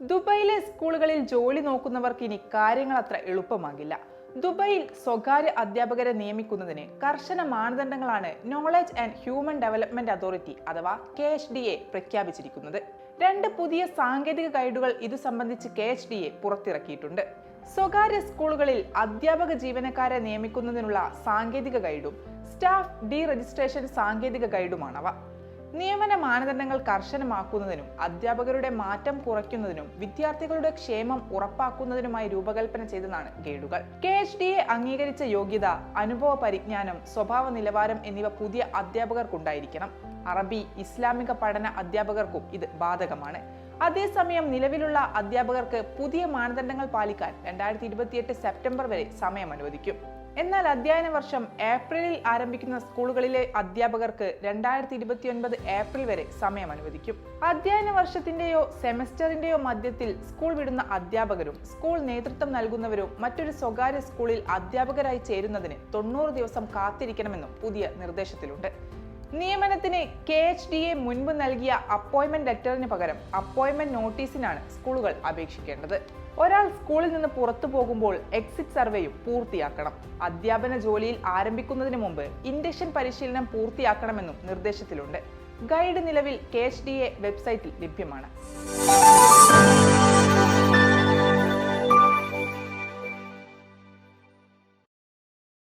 ദുബൈയിലെ സ്കൂളുകളിൽ ജോലി നോക്കുന്നവർക്ക് ഇനി കാര്യങ്ങൾ അത്ര എളുപ്പമാകില്ല. ദുബൈയിൽ സ്വകാര്യ അധ്യാപകരെ നിയമിക്കുന്നതിന് കർശന മാനദണ്ഡങ്ങളാണ് knowledge and human development authority അഥവാ കെ എച്ച് ഡി എ പ്രഖ്യാപിച്ചിരിക്കുന്നത്. രണ്ട് പുതിയ സാങ്കേതിക ഗൈഡുകൾ ഇത് സംബന്ധിച്ച് കെ എച്ച് ഡി എ പുറത്തിറക്കിയിട്ടുണ്ട്. സ്വകാര്യ സ്കൂളുകളിൽ അധ്യാപക ജീവനക്കാരെ നിയമിക്കുന്നതിനുള്ള സാങ്കേതിക ഗൈഡും സ്റ്റാഫ് ഡി രജിസ്ട്രേഷൻ സാങ്കേതിക ഗൈഡുമാണവ. നിയമന മാനദണ്ഡങ്ങൾ കർശനമാക്കുന്നതിനും അധ്യാപകരുടെ മാറ്റം കുറയ്ക്കുന്നതിനും വിദ്യാർത്ഥികളുടെ ക്ഷേമം ഉറപ്പാക്കുന്നതിനുമായി രൂപകൽപ്പന ചെയ്തതാണ് ഗൈഡുകൾ. കെ എച്ച് ഡി എ അംഗീകരിച്ച യോഗ്യത അനുഭവ പരിജ്ഞാനം സ്വഭാവ നിലവാരം എന്നിവ പുതിയ അധ്യാപകർക്കുണ്ടായിരിക്കണം. അറബി ഇസ്ലാമിക പഠന അധ്യാപകർക്കും ഇത് ബാധകമാണ്. അതേസമയം നിലവിലുള്ള അധ്യാപകർക്ക് പുതിയ മാനദണ്ഡങ്ങൾ പാലിക്കാൻ രണ്ടായിരത്തി സെപ്റ്റംബർ വരെ സമയം അനുവദിക്കും. എന്നാൽ അധ്യയന വർഷം ഏപ്രിലിൽ ആരംഭിക്കുന്ന സ്കൂളുകളിലെ അധ്യാപകർക്ക് രണ്ടായിരത്തി ഇരുപത്തിയൊൻപത് ഏപ്രിൽ വരെ സമയം അനുവദിക്കും. അധ്യയന വർഷത്തിന്റെയോ സെമസ്റ്ററിന്റെയോ മധ്യത്തിൽ സ്കൂൾ വിടുന്ന അധ്യാപകരും സ്കൂൾ നേതൃത്വം നൽകുന്നവരും മറ്റൊരു സ്വകാര്യ സ്കൂളിൽ അധ്യാപകരായി ചേരുന്നതിന് തൊണ്ണൂറ് ദിവസം കാത്തിരിക്കണമെന്നും പുതിയ നിർദ്ദേശത്തിലുണ്ട്. നിയമനത്തിന് കെ എച്ച് ഡി എ മുൻപ് നൽകിയ അപ്പോയിൻമെന്റ് ലെറ്ററിന് പകരം അപ്പോയിൻമെന്റ് നോട്ടീസിനാണ് സ്കൂളുകൾ അപേക്ഷിക്കേണ്ടത്. ഒരാൾ സ്കൂളിൽ നിന്ന് പുറത്തു പോകുമ്പോൾ എക്സിറ്റ് സർവേയും പൂർത്തിയാക്കണം. അധ്യാപന ജോലിയിൽ ആരംഭിക്കുന്നതിന് മുമ്പ് ഇൻഡക്ഷൻ പരിശീലനം പൂർത്തിയാക്കണമെന്നും നിർദ്ദേശത്തിലുണ്ട്. ഗൈഡ് നിലവിൽ കെ എച്ച് ഡി എ വെബ്സൈറ്റിൽ ലഭ്യമാണ്.